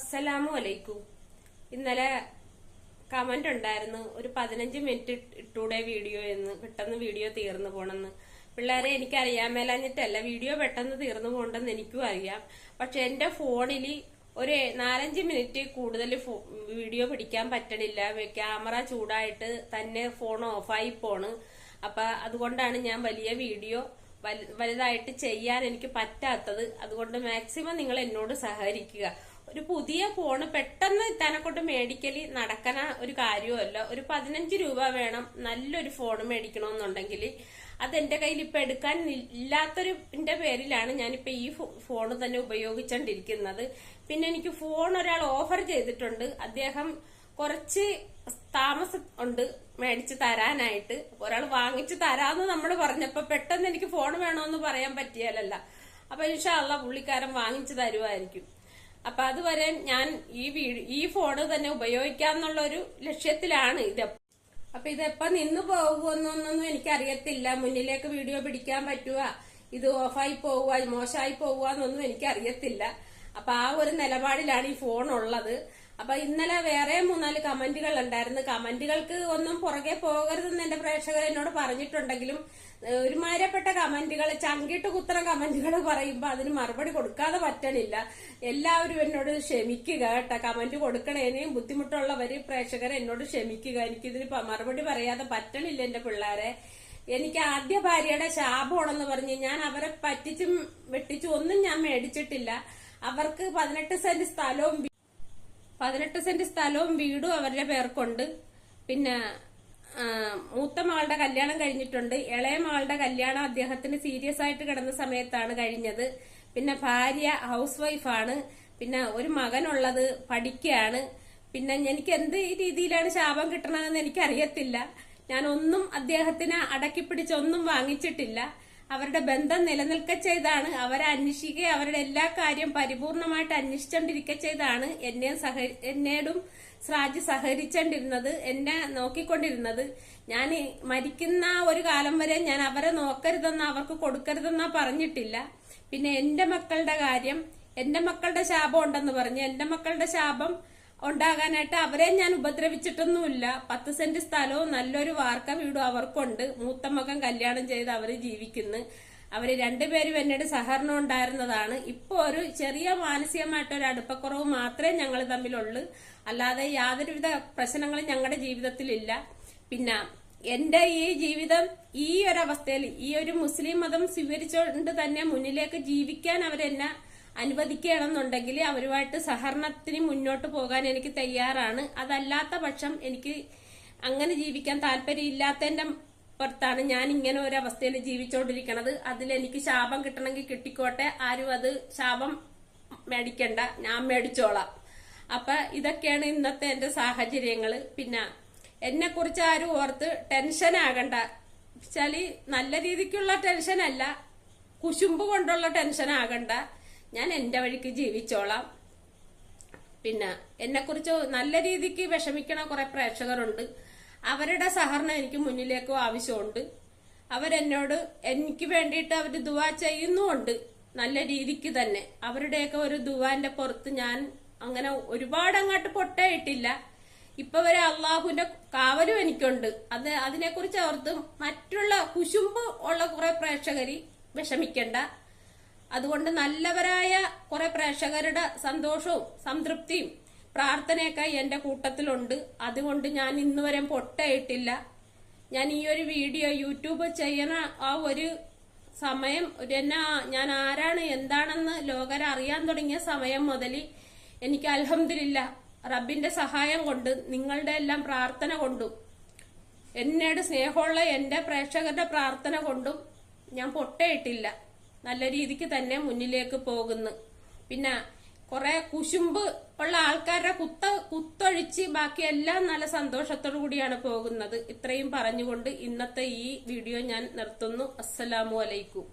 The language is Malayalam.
അസ്സലാമു അലൈക്കും. ഇന്നലെ കമന്റ് ഉണ്ടായിരുന്നു ഒരു പതിനഞ്ച് മിനിറ്റ് ഇട്ടൂടെ വീഡിയോ എന്ന് പെട്ടെന്ന് വീഡിയോ തീർന്നു പോണെന്ന്. പിള്ളേരെ എനിക്ക് അറിയാൻ മേലാഞ്ഞിട്ടല്ല വീഡിയോ പെട്ടെന്ന് തീർന്നു പോകണ്ടെന്ന് എനിക്കും അറിയാം. പക്ഷെ എന്റെ ഫോണിൽ ഒരു നാലഞ്ച് മിനിറ്റ് കൂടുതൽ വീഡിയോ പിടിക്കാൻ പറ്റണില്ല. ക്യാമറ ചൂടായിട്ട് തന്നെ ഫോൺ ഓഫായി പോണ്. അപ്പൊ അതുകൊണ്ടാണ് ഞാൻ വലിയ വീഡിയോ വലുതായിട്ട് ചെയ്യാൻ എനിക്ക് പറ്റാത്തത്. അതുകൊണ്ട് മാക്സിമം നിങ്ങൾ എന്നോട് സഹകരിക്കുക. ഒരു പുതിയ ഫോണ് പെട്ടെന്ന് തന്നെ കൊണ്ട് മേടിക്കൽ നടക്കണ ഒരു കാര്യമല്ല ഒരു പതിനഞ്ച് രൂപ വേണം നല്ലൊരു ഫോൺ മേടിക്കണമെന്നുണ്ടെങ്കിൽ അത് എന്റെ കയ്യിൽ ഇപ്പൊ എടുക്കാൻ ഇല്ലാത്തൊരു പേരിലാണ് ഞാനിപ്പോ ഈ ഫോൺ തന്നെ ഉപയോഗിച്ചോണ്ടിരിക്കുന്നത്. പിന്നെ എനിക്ക് ഫോൺ ഒരാൾ ഓഫർ ചെയ്തിട്ടുണ്ട്. അദ്ദേഹം കുറച്ച് താമസം ഉണ്ട് മേടിച്ച് തരാനായിട്ട്. ഒരാൾ വാങ്ങിച്ചു തരാന്ന് നമ്മൾ പറഞ്ഞപ്പോ പെട്ടെന്ന് എനിക്ക് ഫോൺ വേണമെന്ന് പറയാൻ പറ്റിയാലല്ല. അപ്പൊ ഇൻഷാല്ല പുള്ളിക്കാരൻ വാങ്ങിച്ചു തരുമായിരിക്കും അപ്പൊ അതുവരെ ഞാൻ ഈ ഈ ഫോണ് തന്നെ ഉപയോഗിക്കാന്നുള്ള ഒരു ലക്ഷ്യത്തിലാണ് ഇത്. അപ്പൊ ഇതെപ്പോ നിന്ന് പോകുമെന്നൊന്നും എനിക്കറിയത്തില്ല. മുന്നിലേക്ക് വീഡിയോ പിടിക്കാൻ പറ്റുക ഇത് ഓഫായി പോവുക മോശമായി പോവുക എന്നൊന്നും എനിക്കറിയത്തില്ല. അപ്പൊ ആ ഒരു നിലപാടിലാണ് ഈ ഫോൺ ഉള്ളത്. അപ്പൊ ഇന്നലെ വേറെ മൂന്നാൽ കമന്റുകൾ ഉണ്ടായിരുന്നു. കമന്റുകൾക്ക് ഒന്നും പുറകെ പോകരുതെന്ന് എന്റെ പ്രേക്ഷകർ എന്നോട് പറഞ്ഞിട്ടുണ്ടെങ്കിലും ഒരുമാരപ്പെട്ട കമന്റുകൾ ചങ്കിട്ട് കുത്തണ കമന്റുകൾ പറയുമ്പോൾ അതിന് മറുപടി കൊടുക്കാതെ പറ്റണില്ല. എല്ലാവരും എന്നോട് ക്ഷമിക്കുക കേട്ടോ. കമന്റ് കൊടുക്കണേനെയും ബുദ്ധിമുട്ടുള്ളവര് പ്രേക്ഷകർ എന്നോട് ക്ഷമിക്കുക. എനിക്കിതിന് മറുപടി പറയാതെ പറ്റണില്ല എന്റെ പിള്ളേരെ. എനിക്ക് ആദ്യ ഭാര്യയുടെ ശാപമാണെന്ന് പറഞ്ഞ് ഞാൻ അവരെ പറ്റിച്ചും വെട്ടിച്ചും ഒന്നും ഞാൻ മേടിച്ചിട്ടില്ല. അവർക്ക് പതിനെട്ട് സെന്റ് സ്ഥലവും പതിനെട്ട് സെന്റ് സ്ഥലവും വീടും അവരുടെ പേർക്കുണ്ട്. പിന്നെ മൂത്ത മകളുടെ കല്യാണം കഴിഞ്ഞിട്ടുണ്ട്. ഇളയ മകളുടെ കല്യാണം അദ്ദേഹത്തിന് സീരിയസ് ആയിട്ട് കിടന്ന സമയത്താണ് കഴിഞ്ഞത്. പിന്നെ ഭാര്യ ഹൗസ് വൈഫാണ് പിന്നെ ഒരു മകനുള്ളത് പഠിക്കുകയാണ് പിന്നെ എനിക്ക് എന്ത് രീതിയിലാണ് ശാപം കിട്ടണതെന്ന് എനിക്കറിയത്തില്ല. ഞാനൊന്നും അദ്ദേഹത്തിന് അടക്കി പിടിച്ചൊന്നും വാങ്ങിച്ചിട്ടില്ല. അവരുടെ ബന്ധം നിലനിൽക്ക ചെയ്താണ്. അവരെ അന്വേഷിക്കുക അവരുടെ എല്ലാ കാര്യം പരിപൂർണമായിട്ട് അന്വേഷിച്ചോണ്ടിരിക്ക ചെയ്താണ്. എന്നെ സഹ എന്നോടും സ്രാജ് സഹകരിച്ചോണ്ടിരുന്നത് എന്നെ നോക്കിക്കൊണ്ടിരുന്നത്. ഞാൻ മരിക്കുന്ന ഒരു കാലം വരെ ഞാൻ അവരെ നോക്കരുതെന്ന് അവർക്ക് കൊടുക്കരുതെന്നാ പറഞ്ഞിട്ടില്ല. പിന്നെ എന്റെ മക്കളുടെ കാര്യം എന്റെ മക്കളുടെ ശാപം ഉണ്ടെന്ന് പറഞ്ഞു. എന്റെ മക്കളുടെ ശാപം ഉണ്ടാകാനായിട്ട് അവരെ ഞാൻ ഉപദ്രവിച്ചിട്ടൊന്നുമില്ല. പത്ത് സെന്റ് സ്ഥലവും നല്ലൊരു വാർക്ക വീടും അവർക്കുണ്ട്. മൂത്ത മകൻ കല്യാണം ചെയ്ത് അവർ ജീവിക്കുന്നു. അവർ രണ്ടുപേരും എന്നോട് സഹകരണം ഉണ്ടായിരുന്നതാണ്. ഇപ്പൊ ഒരു ചെറിയ മാനസികമായിട്ടൊരു അടുപ്പക്കുറവ് മാത്രമേ ഞങ്ങൾ തമ്മിലുള്ളൂ. അല്ലാതെ യാതൊരുവിധ പ്രശ്നങ്ങളും ഞങ്ങളുടെ ജീവിതത്തിലില്ല. പിന്നെ എന്റെ ഈ ജീവിതം ഈ ഒരവസ്ഥയിൽ ഈ ഒരു മുസ്ലിം മതം സ്വീകരിച്ചുകൊണ്ട് തന്നെ മുന്നിലേക്ക് ജീവിക്കാൻ അവരെന്നെ അനുവദിക്കുകയാണെന്നുണ്ടെങ്കിൽ അവരുമായിട്ട് സഹകരണത്തിന് മുന്നോട്ട് പോകാൻ എനിക്ക് തയ്യാറാണ്. അതല്ലാത്ത പക്ഷം എനിക്ക് അങ്ങനെ ജീവിക്കാൻ താല്പര്യമില്ലാത്തതിന്റെ പുറത്താണ് ഞാൻ ഇങ്ങനെ ഒരു അവസ്ഥയിൽ ജീവിച്ചുകൊണ്ടിരിക്കണത് അതിലെനിക്ക് ശാപം കിട്ടണമെങ്കിൽ കിട്ടിക്കോട്ടെ. ആരും അത് ശാപം മേടിക്കണ്ട. ഞാൻ മേടിച്ചോളാം. അപ്പൊ ഇതൊക്കെയാണ് ഇന്നത്തെ എന്റെ സാഹചര്യങ്ങൾ പിന്നെ എന്നെ കുറിച്ച് ആരും ഓർത്ത് ടെൻഷൻ ആകണ്ട. വെച്ചാൽ നല്ല രീതിക്കുള്ള ടെൻഷൻ അല്ല. കുശുമ്പ് കൊണ്ടുള്ള ടെൻഷൻ ആകണ്ട. ഞാൻ എന്റെ വഴിക്ക് ജീവിച്ചോളാം. പിന്നെ എന്നെ കുറിച്ച് നല്ല രീതിക്ക് വിഷമിക്കണ കുറെ പ്രേക്ഷകരുണ്ട്. അവരുടെ സഹകരണം എനിക്ക് മുന്നിലേക്കും ആവശ്യമുണ്ട്. അവരെന്നോട് എനിക്ക് വേണ്ടിയിട്ട് അവർ ദുവാ ചെയ്യുന്നുമുണ്ട്. നല്ല രീതിക്ക് തന്നെ. അവരുടെയൊക്കെ ഒരു ദുവാന്റെ പുറത്ത് ഞാൻ അങ്ങനെ ഒരുപാട് അങ്ങോട്ട് പൊട്ടയിട്ടില്ല. ഇപ്പൊ വരെ അള്ളാഹുവിന്റെ കാവലും എനിക്കുണ്ട്. അത് അതിനെക്കുറിച്ച് ഓർത്ത് മറ്റുള്ള കുശുമ്പ് ഉള്ള കുറെ പ്രേക്ഷകരി വിഷമിക്കണ്ട. അതുകൊണ്ട് നല്ലവരായ കുറെ പ്രേക്ഷകരുടെ സന്തോഷവും സംതൃപ്തിയും പ്രാർത്ഥനയൊക്കെ എന്റെ കൂട്ടത്തിലുണ്ട്. അതുകൊണ്ട് ഞാൻ ഇന്നുവരെ പൊട്ടയിട്ടില്ല. ഞാൻ ഈ ഒരു വീഡിയോ യൂട്യൂബ് ചെയ്യണ ആ ഒരു സമയം എന്നെ ഞാൻ ആരാണ് എന്താണെന്ന് ലോകരെ അറിയാൻ തുടങ്ങിയ സമയം മുതൽ എനിക്ക് അലഹമില്ല റബ്ബിന്റെ സഹായം കൊണ്ട് നിങ്ങളുടെ എല്ലാം പ്രാർത്ഥന കൊണ്ടും എന്നോട് സ്നേഹമുള്ള എന്റെ പ്രേക്ഷകരുടെ പ്രാർത്ഥന കൊണ്ടും ഞാൻ പൊട്ടയിട്ടില്ല. നല്ല രീതിക്ക് തന്നെ മുന്നിലേക്ക് പോകുന്നു. പിന്നെ കുറെ കുശുമ്പ് ഉള്ള ആൾക്കാരുടെ കുത്ത കുത്തൊഴിച്ച് ബാക്കിയെല്ലാം നല്ല സന്തോഷത്തോടു കൂടിയാണ് പോകുന്നത്. ഇത്രയും പറഞ്ഞുകൊണ്ട് ഇന്നത്തെ ഈ വീഡിയോ ഞാൻ നിർത്തുന്നു. അസ്സലാമു അലൈക്കും.